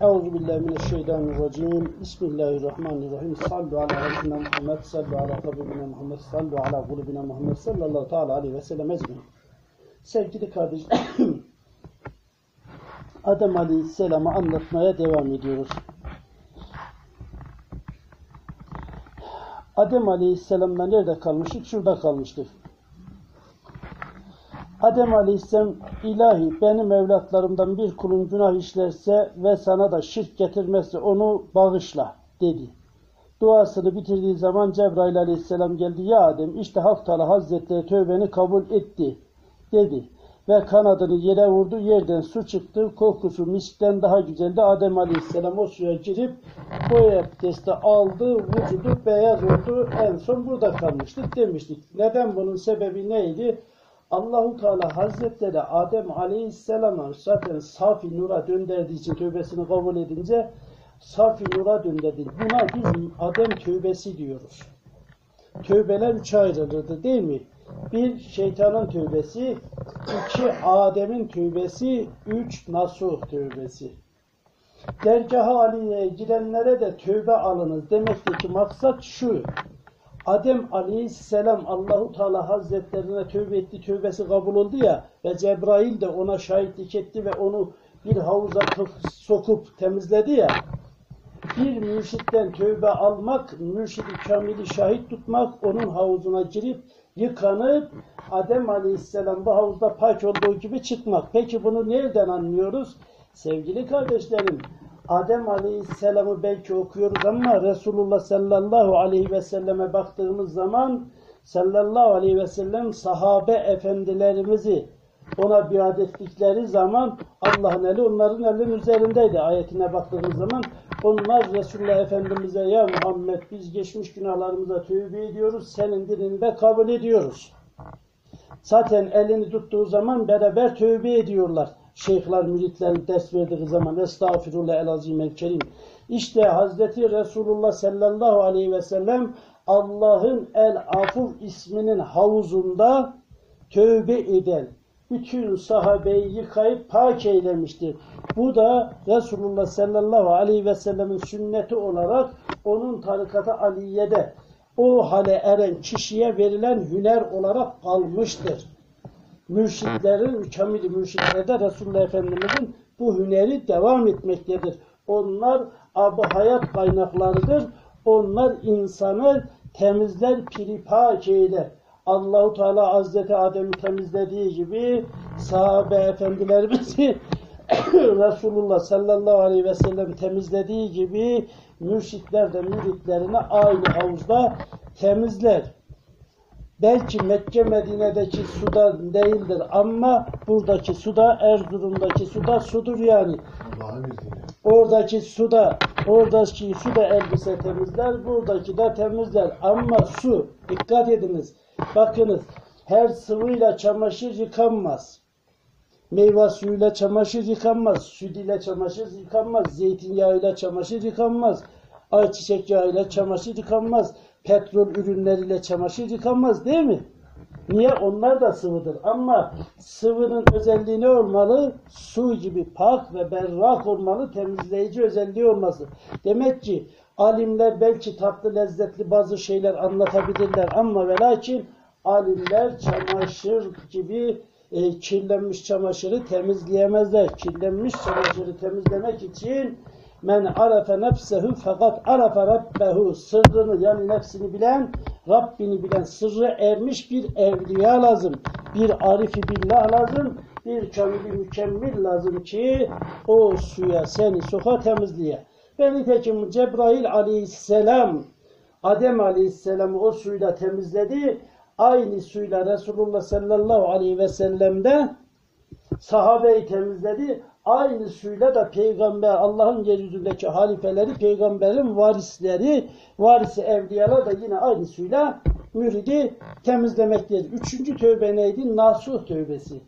Euzu billahi mineşşeytanirracim. Bismillahirrahmanirrahim. Sallu ala Resulina Muhammed, sallu ala Habibina Muhammed, sallu ala kulubina Muhammed sallallahu teala aleyhi ve sellem ecmaîn. Sevgili kardeşlerim, Adem Aleyhisselam'ı anlatmaya devam ediyoruz. Adem Aleyhisselam'la nerede kalmıştık? Şurada kalmıştık. Adem Aleyhisselam ilahi benim evlatlarımdan bir kulun günah işlerse ve sana da şirk getirmezse onu bağışla dedi. Duasını bitirdiği zaman Cebrail Aleyhisselam geldi. Ya Adem işte Hak Hazretleri tövbeni kabul etti dedi. Ve kanadını yere vurdu. Yerden su çıktı. Kokusu miskten daha güzeldi. Adem Aleyhisselam o suya girip boya abdesti aldı. Vücudu beyaz oldu. En son burada kalmıştık demiştik. Neden bunun sebebi neydi? Allahu Teala Hazretleri Adem Aleyhisselam'a zaten safi nura döndürdüğü için tövbesini kabul edince safi nura döndürdü. Buna biz Adem tövbesi diyoruz. Tövbeler üçe ayrılırdı değil mi? Bir şeytanın tövbesi, iki Adem'in tövbesi, üç Nasuh tövbesi. Dergah-ı Aliye'ye girenlere de tövbe alınız. Demekteki maksat şu. Adem Aleyhisselam Allahu Teala Hazretlerine tövbe etti, tövbesi kabul oldu ya ve Cebrail de ona şahitlik etti ve onu bir havuza sokup temizledi ya. Bir mürşitten tövbe almak, mürşidi kamili şahit tutmak, onun havuzuna girip yıkanıp Adem Aleyhisselam bu havuzda pak olduğu gibi çıkmak. Peki bunu nereden anlıyoruz? Sevgili kardeşlerim, Adem Aleyhisselam'ı belki okuyoruz ama Resulullah sallallahu aleyhi ve selleme baktığımız zaman sallallahu aleyhi ve sellem sahabe efendilerimizi ona biat ettikleri zaman Allah'ın eli onların elinin üzerindeydi. Ayetine baktığımız zaman onlar Resulullah Efendimiz'e ya Muhammed biz geçmiş günahlarımıza tövbe ediyoruz, senin dinini de kabul ediyoruz. Zaten elini tuttuğu zaman beraber tövbe ediyorlar. Şeyhler, müritlerin ders verdiği zaman Estağfirullah el azim el kerim. İşte Hazreti Resulullah sallallahu aleyhi ve sellem Allah'ın el afuf isminin havuzunda tövbe eden bütün sahabeyi yıkayıp pak eylemiştir. Bu da Resulullah sallallahu aleyhi ve sellemin sünneti olarak onun tarikatı Aliye'de o hale eren kişiye verilen hüner olarak kalmıştır. Mürşitlerin, mükemmel mürşitlerde Resulullah Efendimiz'in bu hüneri devam etmektedir. Onlar ab hayat kaynaklarıdır. Onlar insanı temizler, piripak eyler. Allahu Teala Hazreti Adem'i temizlediği gibi sahabe efendilerimizi Resulullah sallallahu aleyhi ve sellem temizlediği gibi mürşitler de müritlerini aynı havuzda temizler. Belki Mekke Medine'deki suda değildir ama buradaki suda Erzurum'daki suda sudur yani. Oradaki suda oradaki su da elbise temizler, buradaki de temizler. Ama su, dikkat ediniz. Bakınız, her sıvıyla çamaşır yıkanmaz. Meyve suyuyla çamaşır yıkanmaz. Süt ile çamaşır yıkanmaz. Zeytinyağıyla çamaşır yıkanmaz. Ayçiçek yağıyla çamaşır yıkanmaz. Petrol ürünleriyle çamaşır yıkanmaz değil mi? Niye? Onlar da sıvıdır. Ama sıvının özelliği ne olmalı? Su gibi pak ve berrak olmalı, temizleyici özelliği olması. Demek ki alimler belki tatlı lezzetli bazı şeyler anlatabilirler ama ve lakin alimler çamaşır gibi e, kirlenmiş çamaşırı temizleyemezler. Kirlenmiş çamaşırı temizlemek için men arafe nefsehu fakat arafe rabbehu sırrını yani nefsini bilen Rabbini bilen sırrı ermiş bir evliya lazım. Bir arifi billah lazım. Bir kamili mükemmel lazım ki o suya seni soka temizleye. Ve nitekim Cebrail aleyhisselam Adem aleyhisselamı o suyla temizledi. Aynı suyla Resulullah sallallahu aleyhi ve sellem'de sahabeyi temizledi. Aynı suyla da peygamber Allah'ın yeryüzündeki halifeleri, peygamberin varisleri, varisi evliyalar da yine aynı suyla müridi temizlemektedir. Üçüncü tövbe neydi? Nasuh tövbesi.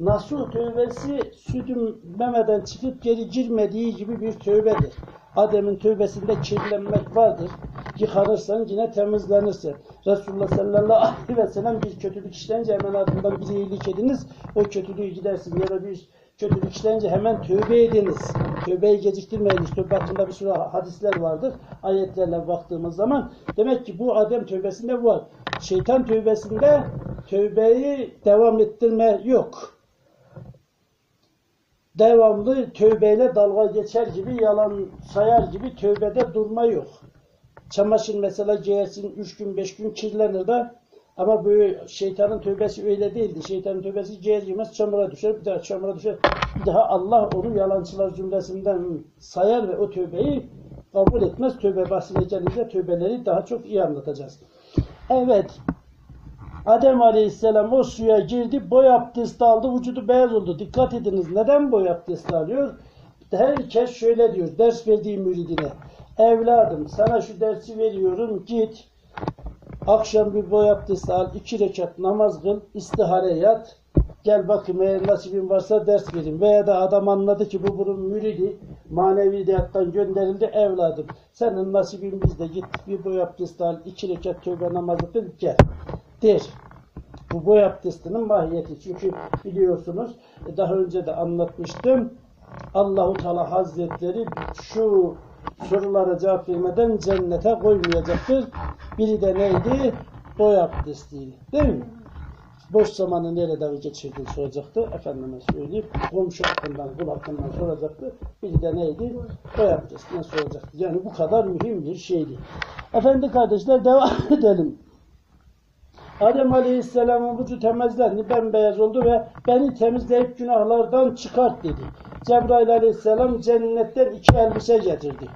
Nasuh tövbesi sütün memeden çıkıp geri girmediği gibi bir tövbedir. Adem'in tövbesinde kirlenmek vardır. Yıkanırsan yine temizlenirsin. Resulullah sallallahu aleyhi ve sellem bir kötülük işleyince hemen ardından bir iyilik ediniz. O kötülüğü gidersin ya da bir Kötülük işleyince hemen tövbe ediniz. Tövbeyi geciktirmeyiniz. Tövbe hakkında bir sürü hadisler vardır. Ayetlerle baktığımız zaman. Demek ki bu Adem tövbesinde var. Şeytan tövbesinde tövbeyi devam ettirme yok. Devamlı tövbeyle dalga geçer gibi, yalan sayar gibi tövbede durma yok. Çamaşır mesela giyersin, üç gün, beş gün kirlenir de ama böyle şeytanın tövbesi öyle değildi. Şeytanın tövbesi giyer giymez çamura düşer, bir daha çamura düşer. Bir daha Allah onu yalancılar cümlesinden sayar ve o tövbeyi kabul etmez. Tövbe bahsine gelince tövbeleri daha çok iyi anlatacağız. Evet. Adem Aleyhisselam o suya girdi, boy abdesti aldı, vücudu beyaz oldu. Dikkat ediniz, neden boy abdesti alıyor? Herkes şöyle diyor, ders verdiği müridine. Evladım sana şu dersi veriyorum, git. Akşam bir boy abdesti al, iki rekat namaz kıl, istihare yat. Gel bakayım eğer nasibin varsa ders vereyim. Veya da adam anladı ki bu bunun müridi, manevi hayattan gönderildi evladım. Senin nasibin bizde git bir boy abdesti al, iki rekat tövbe namazı kıl, gel. Der. Bu boy abdestinin mahiyeti. Çünkü biliyorsunuz daha önce de anlatmıştım. Allahu Teala Hazretleri şu sorulara cevap vermeden cennete koymayacaktır. Biri de neydi? Boy abdestiydi. Değil mi? Boş zamanı nerede geçirdin soracaktı. Efendime söyleyeyim. Komşu hakkından, kul hakkından soracaktı. Biri de neydi? Boy abdestinden soracaktı. Yani bu kadar mühim bir şeydi. Efendi kardeşler devam edelim. Adem Aleyhisselam'ın vücudu temizlendi, bembeyaz oldu ve beni temizleyip günahlardan çıkart dedi. Cebrail Aleyhisselam cennetten iki elbise getirdi.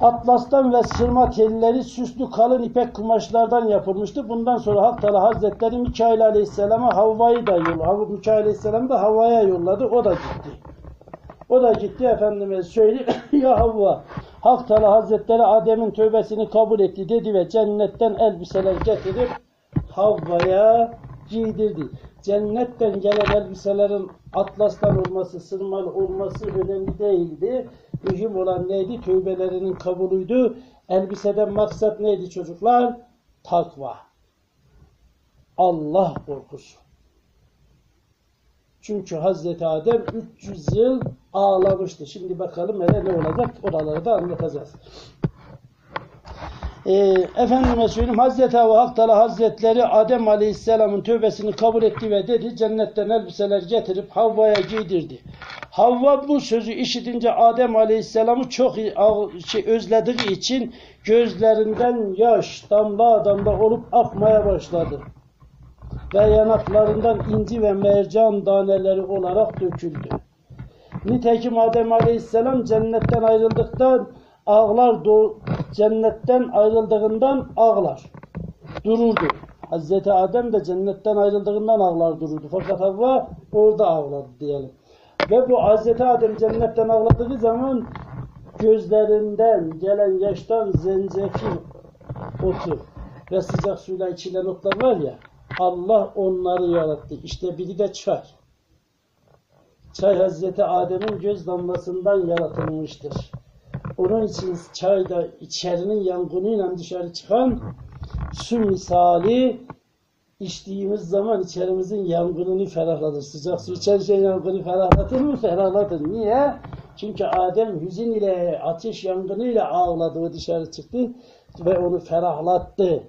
Atlastan ve sırma telleri süslü kalın ipek kumaşlardan yapılmıştı. Bundan sonra Hak Teala Hazretleri Mikail Aleyhisselam'a Havva'yı da yolladı. Mikail Aleyhisselam da Havva'ya yolladı. O da gitti. O da gitti Efendimiz söyledi. ya Havva Hak Teala Hazretleri Adem'in tövbesini kabul etti dedi ve cennetten elbiseler getirip Havva'ya giydirdi. Cennetten gelen elbiselerin atlastan olması, sırmalı olması önemli değildi. Mühim olan neydi? Tövbelerinin kabulüydü. Elbiseden maksat neydi çocuklar? Takva. Allah korkusu. Çünkü Hazreti Adem 300 yıl ağlamıştı. Şimdi bakalım hele ne olacak? Oraları da anlatacağız. Ee, Efendime söyleyeyim Hazreti Havva Hak Teala Hazretleri Adem Aleyhisselam'ın tövbesini kabul etti ve dedi cennetten elbiseler getirip Havva'ya giydirdi. Havva bu sözü işitince Adem Aleyhisselam'ı çok şey, özlediği için gözlerinden yaş damla damla olup akmaya başladı. Ve yanaklarından inci ve mercan taneleri olarak döküldü. Nitekim Adem Aleyhisselam cennetten ayrıldıktan ağlar cennetten ayrıldığından ağlar. Dururdu. Hazreti Adem de cennetten ayrıldığından ağlar dururdu. Fakat Havva orada ağladı diyelim. Ve bu Hazreti Adem cennetten ağladığı zaman gözlerinden gelen yaştan zencefil otu ve sıcak suyla içilen otlar var ya Allah onları yarattı. İşte biri de çay. Çay Hazreti Adem'in göz damlasından yaratılmıştır. Onun için çayda içerinin yangınıyla dışarı çıkan su misali içtiğimiz zaman içerimizin yangınını ferahlatır. Sıcak su içerken yangını ferahlatır mı? Ferahlatır. Niye? Çünkü Adem hüzün ile, ateş yangınıyla ağladı ve dışarı çıktı ve onu ferahlattı.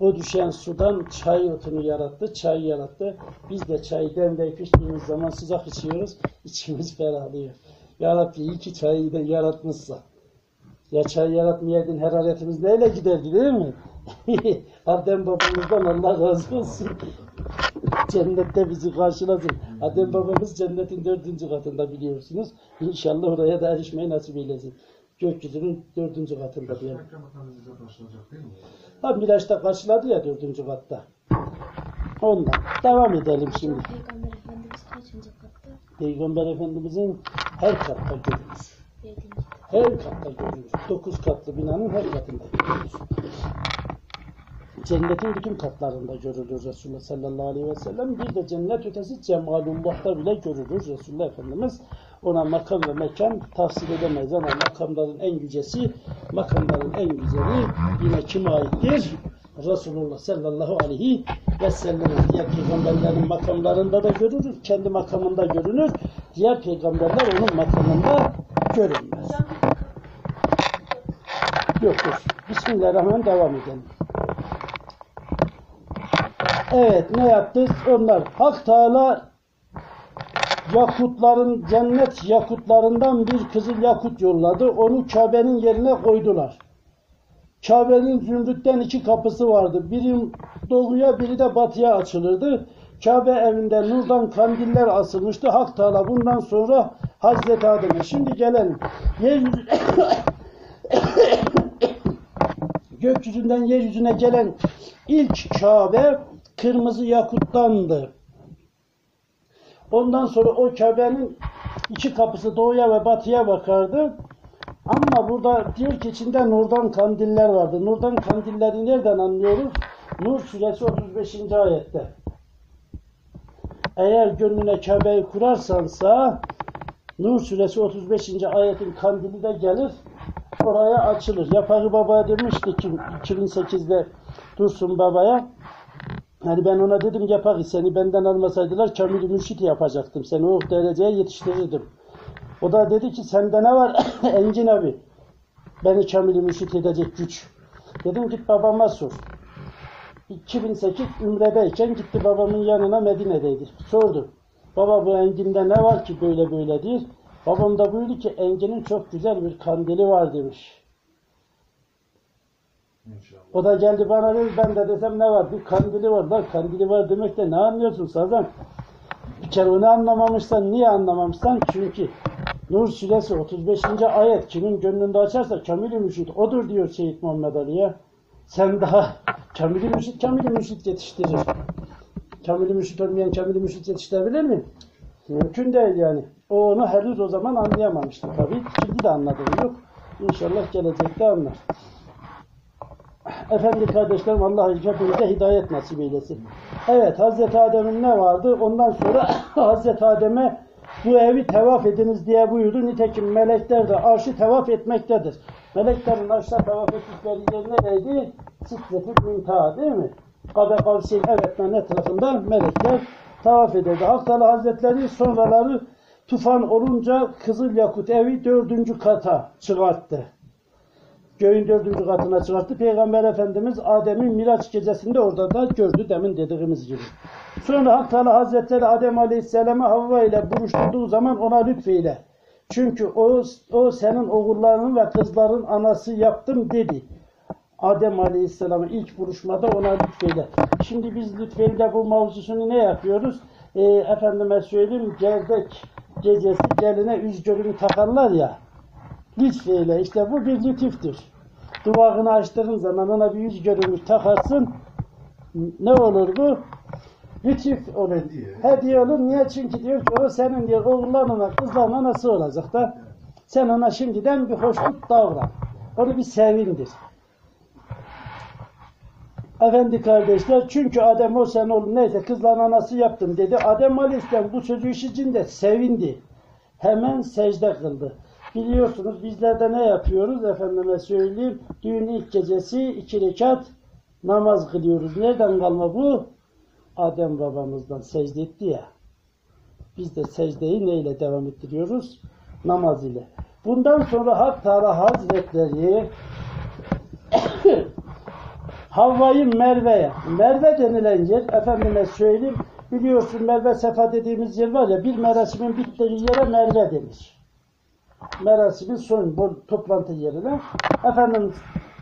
O düşen sudan çay otunu yarattı, çay yarattı. Biz de çayı demleyip içtiğimiz zaman sıcak içiyoruz, içimiz ferahlıyor. Ya Rabbi iyi ki çayı da yaratmışsa. Ya çay yaratmayaydın hararetimiz neyle giderdi değil mi? Adem babamızdan Allah razı olsun. Cennette bizi karşıladı. Adem babamız cennetin dördüncü katında biliyorsunuz. İnşallah oraya da erişmeyi nasip eylesin. Gökyüzünün dördüncü katında diyelim. Ha Miraç'ta karşıladı ya dördüncü katta. Ondan. Devam edelim şimdi. Peygamber Efendimiz kaçıncı katta? Peygamber Efendimizin her katta. Yedinci. Her katta görürüz. Dokuz katlı binanın her katında görürüz. Cennetin bütün katlarında görülür Resulullah sallallahu aleyhi ve sellem. Bir de cennet ötesi cemalullah'ta bile görülür Resulullah Efendimiz. Ona makam ve mekan tavsiye edemeyiz ama makamların en yücesi, makamların en güzeli yine kime aittir? Resulullah sallallahu aleyhi ve sellem diğer peygamberlerin makamlarında da görülür, kendi makamında görünür. Diğer peygamberler onun makamında görünmez. Yok yok. Bismillahirrahmanirrahim devam edelim. Evet ne yaptı? Onlar Hak Teala yakutların cennet yakutlarından bir kızıl yakut yolladı. Onu Kabe'nin yerine koydular. Kabe'nin zümrütten iki kapısı vardı. Biri doğuya biri de batıya açılırdı. Kabe evinde nurdan kandiller asılmıştı. Hak Teala bundan sonra Hazreti Adem'e. Şimdi. Yeryüzü... Gökyüzünden yeryüzüne gelen ilk Kabe kırmızı yakuttandı. Ondan sonra o Kabe'nin iki kapısı doğuya ve batıya bakardı. Ama burada diyor ki içinde nurdan kandiller vardı. Nurdan kandilleri nereden anlıyoruz? Nur suresi 35. ayette. Eğer gönlüne Kabe'yi kurarsansa Nur suresi 35. ayetin kandili de gelir oraya açılır. Yaparı Baba'ya demişti ki 2008'de Dursun Baba'ya Hani ben ona dedim Yaparı seni benden almasaydılar Kamil Mürşit yapacaktım. Seni o dereceye yetiştirirdim. O da dedi ki sende ne var Engin abi? Beni Kamil Mürşit edecek güç. Dedim git babama sor. 2008 Ümre'deyken gitti babamın yanına Medine'deydi. Sordu. Baba bu Engin'de ne var ki böyle böyle değil. Babam da buyurdu ki Engin'in çok güzel bir kandili var demiş. İnşallah. O da geldi bana dedi ben de desem ne var? Bir kandili var. Bak kandili var demek de ne anlıyorsun Sazan? Bir kere onu anlamamışsan niye anlamamışsan? Çünkü Nur suresi 35. ayet kimin gönlünde açarsa Kamil-i Mürşid odur diyor Seyyid Muhammed Ali'ye. Sen daha Kamil-i Mürşid Kamil-i Mürşid yetiştirir. Kamil-i Mürşid olmayan Kamil-i Mürşid yetiştirebilir mi? Mümkün değil yani. O onu henüz o zaman anlayamamıştı tabii. Şimdi de anladığı yok. İnşallah gelecekte anlar. Efendim kardeşlerim Allah hepimize hidayet nasip eylesin. Evet Hazreti Adem'in ne vardı? Ondan sonra Hazreti Adem'e bu evi tevaf ediniz diye buyurdu. Nitekim melekler de arşı tevaf etmektedir. Meleklerin arşta tevaf ettikleri yer nereydi? Sikret-i Müntaha değil mi? Kabe Kavsi'nin evetmen etrafında melekler tavaf ederdi. Hak Hazretleri sonraları tufan olunca Kızıl Yakut evi dördüncü kata çıkarttı göğün dördüncü katına çıkarttı. Peygamber Efendimiz Adem'in Miraç gecesinde orada da gördü demin dediğimiz gibi. Sonra Hak Teala Hazretleri Adem Aleyhisselam'ı Havva ile buluşturduğu zaman ona lütfeyle. Çünkü o, o senin oğullarının ve kızların anası yaptım dedi. Adem Aleyhisselam'ı ilk buluşmada ona lütfeyle. Şimdi biz lütfeyle bu mavzusunu ne yapıyoruz? Ee, efendime söyleyeyim gerdek gecesi geline yüz görümü takarlar ya. Lütfeyle işte bu bir lütuftur. Duvağını açtığın zaman ona bir yüz görümlük takarsın. Ne olur bu? Lütuf olur. Hediye. Hediye olur. Niye? Çünkü diyor ki o senin diyor oğullarına kızların anası olacak da sen ona şimdiden bir hoşluk davran. Onu bir sevindir. Efendi kardeşler çünkü Adem o sen oğlum neyse kızların anası yaptım dedi. Adem Aleyhisselam bu sözü işitince sevindi. Hemen secde kıldı. Biliyorsunuz bizler de ne yapıyoruz efendime söyleyeyim. Düğün ilk gecesi iki rekat namaz kılıyoruz. Nereden kalma bu? Adem babamızdan secde etti ya. Biz de secdeyi neyle devam ettiriyoruz? Namaz ile. Bundan sonra Hak Teala Hazretleri Havva'yı Merve'ye. Merve denilen yer, efendime söyleyeyim, biliyorsun Merve Sefa dediğimiz yer var ya, bir merasimin bittiği yere Merve denir. Merasimin son bu toplantı yerine. Efendim,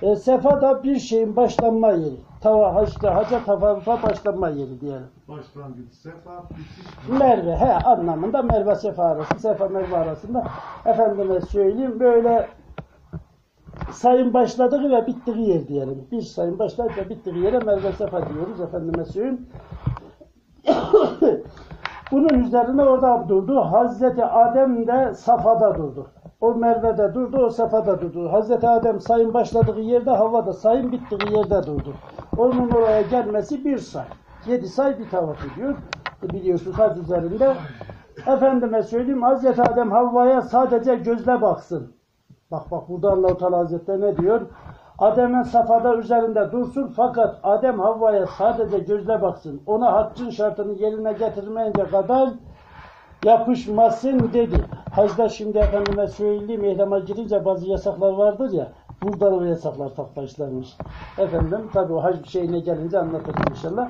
e, Sefa da bir şeyin başlanma yeri. Tava, haçta, haca tavafa başlanma yeri diyelim. Başlangıç sefa, bitiş Merve, he anlamında Merve Sefa arası, Sefa Merve arasında efendime söyleyeyim böyle sayın başladığı ve bittiği yer diyelim. Bir sayın başladığı ve bittiği yere Merve Sefa diyoruz efendime söyleyeyim. Bunun üzerine orada durdu. Hazreti Adem de Safa'da durdu. O Merve'de durdu, o Safa'da durdu. Hazreti Adem sayın başladığı yerde, Havva'da sayın bittiği yerde durdu. Onun oraya gelmesi bir say. Yedi say bir tavaf ediyor. Biliyorsunuz hac üzerinde. Efendime söyleyeyim Hazreti Adem Havva'ya sadece gözle baksın. Bak bak burada Allah-u Teala Hazretleri ne diyor? Adem'in safada üzerinde dursun fakat Adem Havva'ya sadece gözle baksın. Ona haccın şartını yerine getirmeyince kadar yapışmasın dedi. Hacda şimdi efendime söyleyeyim ehlama girince bazı yasaklar vardır ya burada da o yasaklar taklaşlanmış. Efendim tabi o hac şeyine gelince anlatacağım inşallah.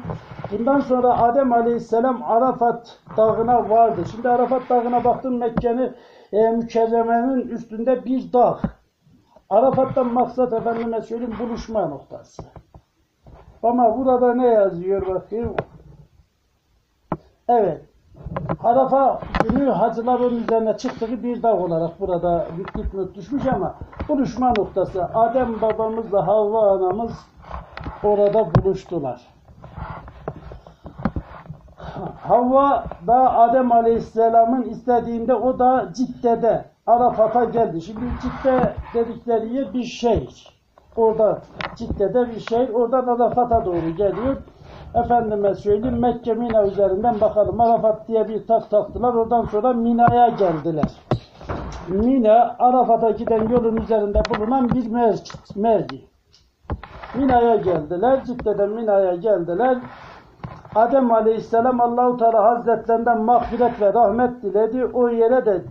Bundan sonra Adem Aleyhisselam Arafat dağına vardı. Şimdi Arafat dağına baktım Mekke'nin e, mükerremenin üstünde bir dağ. Arafat'tan maksat efendime söyleyeyim buluşma noktası. Ama burada ne yazıyor bakayım? Evet. Arafa günü hacıların üzerine çıktığı bir dağ olarak burada dipnot düşmüş ama buluşma noktası. Adem babamızla Havva anamız orada buluştular. Havva da Adem Aleyhisselam'ın istediğinde o da Cidde'de Arafat'a geldi. Şimdi Cidde dedikleri yer bir şehir. Orada Cidde'de bir şehir. Oradan Arafat'a doğru geliyor. Efendime söyleyeyim Mekke Mina üzerinden bakalım. Arafat diye bir tak taktılar. Oradan sonra Mina'ya geldiler. Mina Arafat'a giden yolun üzerinde bulunan bir merci. merci. Mina'ya geldiler. Cidde'den Mina'ya geldiler. Adem Aleyhisselam Allahu Teala Hazretlerinden mağfiret ve rahmet diledi. O yere de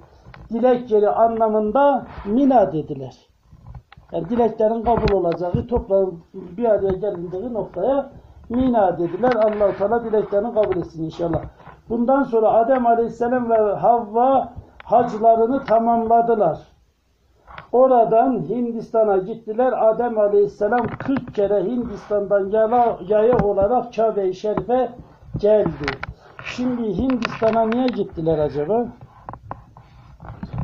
dilek yeri anlamında Mina dediler. Yani dileklerin kabul olacağı, toprağın bir araya gelindiği noktaya Mina dediler. Allahu Teala dileklerini kabul etsin inşallah. Bundan sonra Adem Aleyhisselam ve Havva haclarını tamamladılar. Oradan Hindistan'a gittiler. Adem Aleyhisselam 40 kere Hindistan'dan yala, yaya olarak Kabe-i Şerif'e geldi. Şimdi Hindistan'a niye gittiler acaba?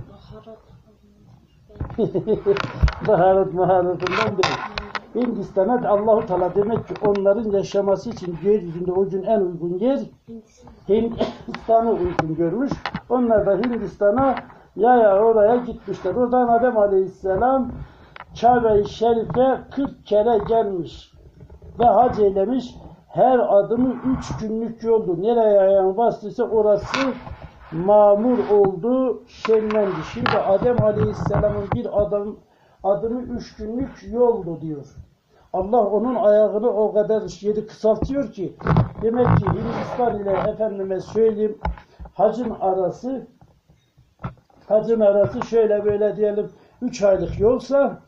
Baharat. Baharat maharatından değil. Hindistan'a Allahu Teala demek ki onların yaşaması için yeryüzünde o gün en uygun yer Hindistan. Hindistan'ı uygun görmüş. Onlar da Hindistan'a yaya oraya gitmişler. Oradan Adem Aleyhisselam Kabe-i Şerif'e 40 kere gelmiş ve hac eylemiş. Her adımı 3 günlük yoldu. Nereye ayağını bastıysa orası mamur oldu, şenlendi. Şimdi Adem Aleyhisselam'ın bir adam adımı 3 günlük yoldu diyor. Allah onun ayağını o kadar yeri kısaltıyor ki demek ki Hindistan ile efendime söyleyeyim hacın arası hacın arası şöyle böyle diyelim 3 aylık yolsa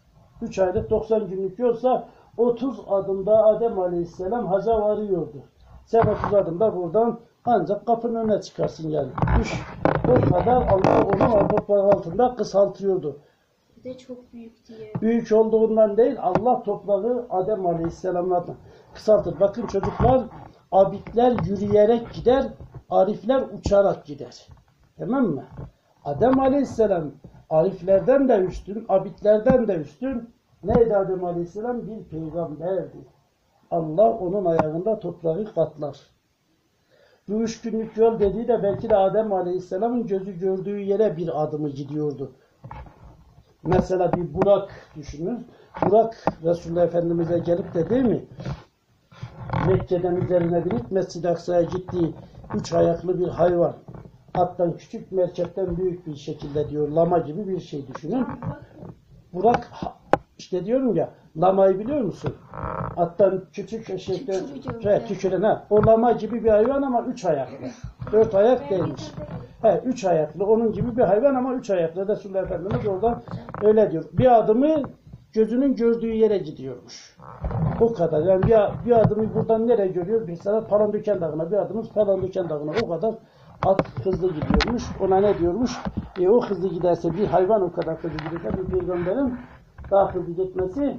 3 aylık 90 günlük yolsa 30 adımda Adem Aleyhisselam haca varıyordu. Sen 30 adımda buradan ancak kapının önüne çıkarsın yani. Düş. O kadar Allah onu toprağın altında kısaltıyordu Bir de çok büyük diye. büyük olduğundan değil Allah toprağı Adem Aleyhisselam'la kısaltır. Bakın çocuklar abidler yürüyerek gider, arifler uçarak gider. Tamam mı? Adem Aleyhisselam ariflerden de üstün, abidlerden de üstün. Neydi Adem Aleyhisselam? Bir peygamberdi. Allah onun ayağında toprağı katlar. Bu üç günlük yol dediği de belki de Adem Aleyhisselam'ın gözü gördüğü yere bir adımı gidiyordu. Mesela bir Burak düşünün. Burak Resulullah Efendimiz'e gelip de değil mi? Mekke'den üzerine binip Mescid-i Aksa'ya gittiği üç ayaklı bir hayvan. Attan küçük, merkepten büyük bir şekilde diyor. Lama gibi bir şey düşünün. Burak işte diyorum ya lamayı biliyor musun? Attan küçük şeyden Tükürüyor. he, tüküren ha. O lama gibi bir hayvan ama üç ayaklı. Dört ayak değilmiş. He, üç ayaklı. Onun gibi bir hayvan ama üç ayaklı. Resulullah Efendimiz oradan öyle diyor. Bir adımı gözünün gördüğü yere gidiyormuş. O kadar. Yani bir, bir adımı buradan nereye görüyor? Mesela Palandöken Dağı'na. Bir adımız Palandöken Dağı'na. O kadar at hızlı gidiyormuş. Ona ne diyormuş? E, o hızlı giderse bir hayvan o kadar hızlı giderse bir peygamberin hızlı gitmesi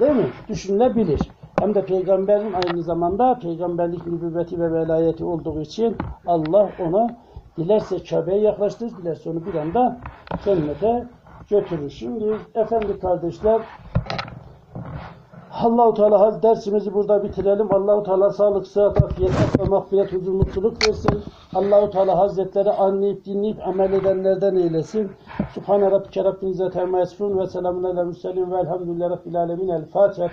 değil mi? Düşünülebilir. Hem de peygamberin aynı zamanda peygamberlik nübüvveti ve velayeti olduğu için Allah ona dilerse Kabe'ye yaklaştırır, dilerse onu bir anda cennete götürür. Şimdi efendi kardeşler Allahu Teala dersimizi burada bitirelim. Allahu Teala sağlık, sıhhat, afiyet, ve mağfiret, huzur, mutluluk versin. Allahu Teala Hazretleri anlayıp dinleyip amel edenlerden eylesin. Subhane Rabbike Amma Yasifun ve selamun aleyhi ve sellem ve elhamdülillahi Rabbil Alemin. El Fatiha.